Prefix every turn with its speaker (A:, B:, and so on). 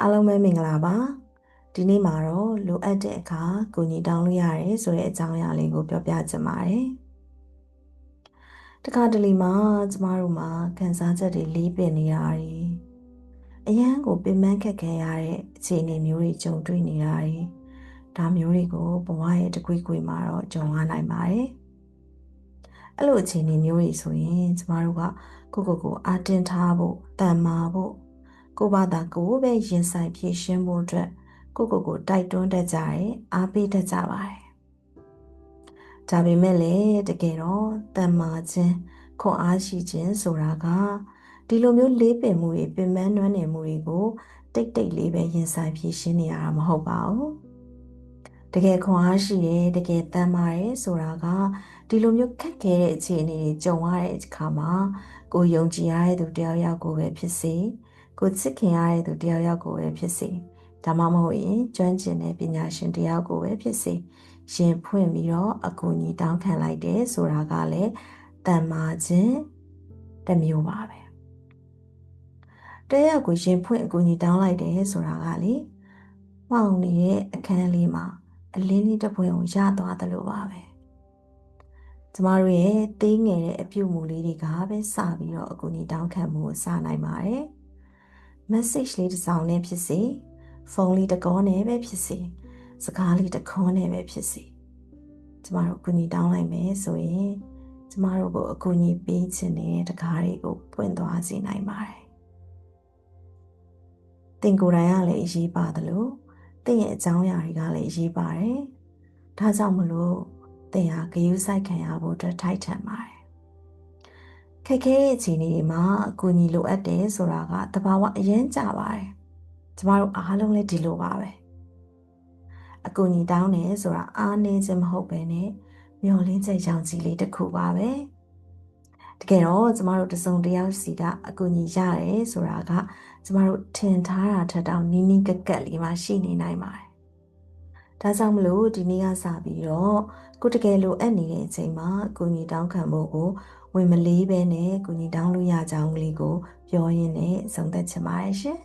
A: အားလုံးပဲမင်္ဂလာပါဒီနေ့မှာတော့လိုအပ်တဲ့အခါကိုညီတောင်းလို့ရတယ်ဆိုတဲ့အကြောင်းအရာလေးကိုပြောပြချင်ပါတယ်တခါတလေမှာကျမတို့မှာခံစားချက်တွေလေးပင်နေတာတွေအရန်ကိုပင်ပန်းခက်ခဲရတဲ့အခြေအနေမျိုးတွေကြုံတွေ့နေတာတွေဒါမျိုးတွေကိုဘဝရဲ့တကွေ့ကွေ့မှာတော့ကြုံရနိုင်ပါတယ်အဲ့လိုအခြေအနေမျိုးတွေဆိုရင်ကျမတို့ကကိုကိုကိုအာတင်ထားဖို့တန်မာဖို့ ကိုဘာသာကိုပဲရင်ဆိုင်ဖြည့်ရှင်းဖို့အတွက်ကိုကိုကိုတိုက်တွန်းတတ်ကြတယ်အားပေးတတ်ကြပါတယ်ဒါပေမဲ့လည်းတကယ်တော့တန်မာခြင်းခွန်အားရှိခြင်းဆိုတာကဒီလိုမျိုးလေးပင်မှုတွေပင်ပန်းနွမ်းနယ်မှုတွေကိုတိတ်တိတ်လေးပဲရင်ဆိုင်ဖြည့်ရှင်းနေရတာမဟုတ်ပါဘူးတကယ်ခွန်အားရှိတယ်တကယ်တန်မာတယ်ဆိုတာကဒီလိုမျိုးခက်ခဲတဲ့အခြေအနေတွေကြုံရတဲ့အခါမှာကိုယုံကြည်ရတဲ့သူတယောက်ယောက်ကိုပဲဖြစ်စေ ကိုချစ်ခင်ရတဲ့သူတယောက်ယောက်ကိုပဲဖြစ်စေဒါမှမဟုတ်ရင်ကျွမ်းကျင်တဲ့ပညာရှင်တယောက်ကိုပဲဖြစ်စေရင်ဖွင့်ပြီးတော့အကူအညီတောင်းခံလိုက်တယ်ဆိုတာကလည်းတန်မာခြင်းတစ်မျိုးပါပဲတယောက်ကိုရင်ဖွင့်အကူအညီတောင်းလိုက်တယ်ဆိုတာကလေမှောင်နေတဲ့အခန်းလေးမှာအလင်းလေးတစ်ပွင့်ကိုရသွားတယ်လို့ပါပဲကျမတို့ရဲ့သေးငယ်တဲ့အပြုတ်မူလေးတွေကပဲစပြီးတော့အကူအညီတောင်းခံမှုကိုစနိုင်ပါတယ် message လေးတစ်စောင်နဲ့ဖြစ်စေဖုန်းလေးတစ်ကောနဲ့ပဲဖြစ်စေစကားလေးတစ်ခွန်းနဲ့ပဲဖြစ်စေကျမတို့အကူအညီတောင်းလိုက်မယ်ဆိုရင်ကျမတို့ကိုအကူအညီပေးခြင်းနဲ့တကားတွေကိုပွင့်သွားစေနိုင်ပါတယ်တင်ကိုယ်တိုင်ကလည်းအရေးပါတယ်လို့တင့်ရဲ့အကြောင်းအရာတွေကလည်းအရေးပါတယ်ဒါကြောင့်မလို့တင်ဟာဂရုစိုက်ခံရဖို့အတွက်ထိုက်ထန်ပါတယ် ခက်ခဲတဲ့အခြေအနေတွေမှာအကူအညီလိုအပ်တယ်ဆိုတာကတဘာဝအရင်ကြပါတယ်ကျမတို့အားလုံးလည်းဒီလိုပါပဲအကူအညီတောင်းတယ်ဆိုတာအားနည်းခြင်းမဟုတ်ပဲနဲ့မျောလင်းချက်ရောင်ကြီးလေးတစ်ခုပါပဲတကယ်တော့ကျမတို့တစုံတယောက်စီကအကူအညီရတယ်ဆိုတာကကျမတို့ထင်ထားတာထက်တောင်နီးနီးကက်ကက်လေးမှရှိနေနိုင်ပါတယ် ဒါကြောင့်မလို့ဒီနေ့ကစပြီးတော့ကိုတကယ်လိုအပ်နေတဲ့အချိန်မှာအကူအညီတောင်းခံဖို့ကိုဝင်မလေးပဲနဲ့အကူအညီတောင်းလို့ရကြအောင်လေးကိုပြောရင်းနဲ့ဆုံးသက်ချင်ပါတယ်ရှင်